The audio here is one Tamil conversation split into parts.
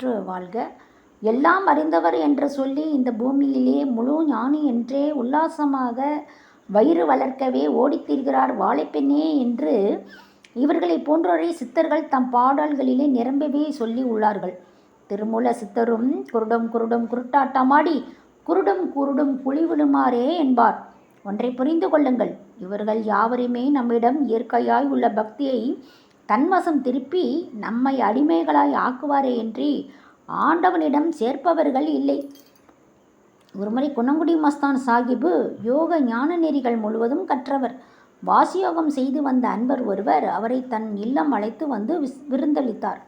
பெற்று வாழ்க. எல்லாம் அறிந்தவர் என்று சொல்லி இந்த பூமியிலே முழு ஞானி என்றே உல்லாசமாக வயிறு வளர்க்கவே ஓடித்திருக்கிறார் வாழைப்பெண்ணே என்று இவர்களைப் போன்றோரை சித்தர்கள் தம் பாடல்களிலே நிரம்பவே சொல்லி உள்ளார்கள். திருமூல சித்தரும் குருடும் குருடும் குருட்டாட்டமாடி குருடும் குருடும் குழி விழுமாறே என்பார். ஒன்றை புரிந்து கொள்ளுங்கள் இவர்கள் யாவருமே நம்மிடம் இயற்கையாய் உள்ள பக்தியை தன்வசம் திருப்பி நம்மை அடிமைகளாய் ஆக்குவாரே என்று ஆண்டவனிடம் சேர்ப்பவர்கள் இல்லை. ஒருமுறை குணங்குடி மஸ்தான் சாஹிபு யோக ஞான நெறிகள் முழுவதும் கற்றவர். வாசியோகம் செய்து வந்த அன்பர் ஒருவர் அவரை தன் இல்லம் அழைத்து வந்து விஸ்- விருந்தளித்தார்.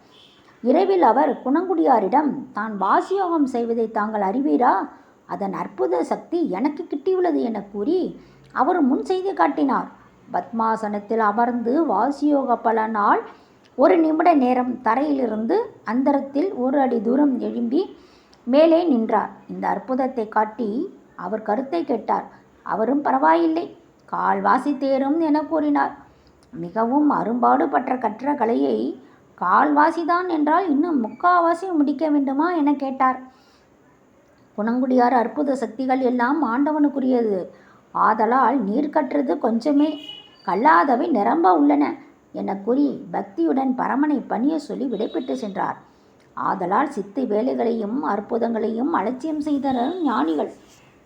இரவில் அவர் குணங்குடியாரிடம் தான் வாசியோகம் செய்வதை தாங்கள் அறிவீரா? அதன் அற்புத சக்தி எனக்கு கிட்டியுள்ளது என கூறி அவர் முன் செய்து காட்டினார். பத்மாசனத்தில் அமர்ந்து வாசியோக பலனால் ஒரு நிமிட நேரம் தரையிலிருந்து அந்தரத்தில் ஒரு அடி தூரம் எழும்பி மேலே நின்றார். இந்த அற்புதத்தை காட்டி அவர் கருத்தை கேட்டார். அவரும் பரவாயில்லை. கால்வாசி தேரும் என கூறினார். மிகவும் அரும்பாடுபட்ட கற்ற கலையை கால்வாசிதான் என்றால் இன்னும் முக்காவாசி முடிக்க வேண்டுமா என கேட்டார். குணங்குடியார் அற்புத சக்திகள் எல்லாம் ஆண்டவனுக்குரியது. ஆதலால் நீர் கற்றது கொஞ்சமே. கல்லாதவை நிரம்ப உள்ளன என கூறி பக்தியுடன் பரமனை பணிய சொல்லி விடைபெற்று சென்றார். ஆதலால் சித்து வேலைகளையும் அற்புதங்களையும் அலட்சியம் செய்தனர் ஞானிகள்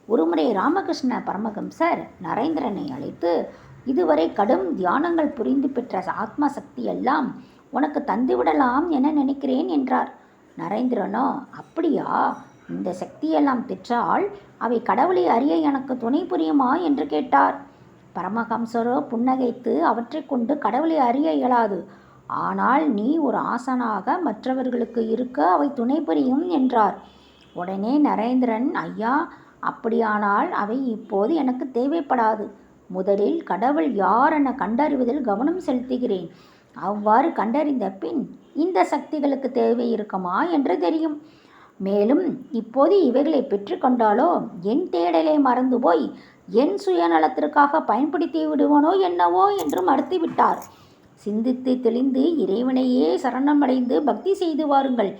ஒருமுறை ராமகிருஷ்ண பரமஹம்சர் நரேந்திரனை அழைத்து இதுவரை கடும் தியானங்கள் புரிந்து பெற்ற ஆத்ம சக்தி எல்லாம் உனக்கு தந்துவிடலாம் என நினைக்கிறேன் என்றார். நரேந்திரனோ அப்படியா? இந்த சக்தியெல்லாம் பெற்றால் அவை கடவுளை அறிய எனக்கு துணை புரியுமா? என்று கேட்டார். பரமஹம்சரோ புன்னகைத்து அவற்றைக் கொண்டு கடவுளை அறிய இயலாது. ஆனால் நீ ஒரு ஆசனாக மற்றவர்களுக்கு இருக்க அவை துணை புரியும் என்றார். உடனே நரேந்திரன் ஐயா அப்படியானால் அவை இப்போது எனக்கு தேவைப்படாது. முதலில் கடவுள் யார் என கண்டறிவதில் கவனம் செலுத்துகிறேன். அவ்வாறு கண்டறிந்த பின் இந்த சக்திகளுக்கு தேவை இருக்குமா என்று தெரியும். மேலும் இப்போது இவைகளை பெற்றுக்கொண்டாலோ என் தேடலை மறந்து போய் என் சுயநலத்திற்காக பயன்படுத்தி விடுவனோ என்னவோ என்று மறுத்து விட்டார் சிந்தித்து தெளிந்து இறைவனையே சரணமடைந்து பக்தி செய்து வாருங்கள்.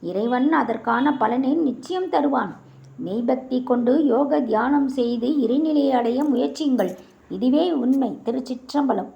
இறைவன் அதற்கான பலனை நிச்சயம் தருவான். மெய்பக்தி கொண்டு யோக தியானம் செய்து இறைநிலையை அடைய முயற்சியுங்கள். இதுவே உண்மை. திருச்சிற்றம்பலம்.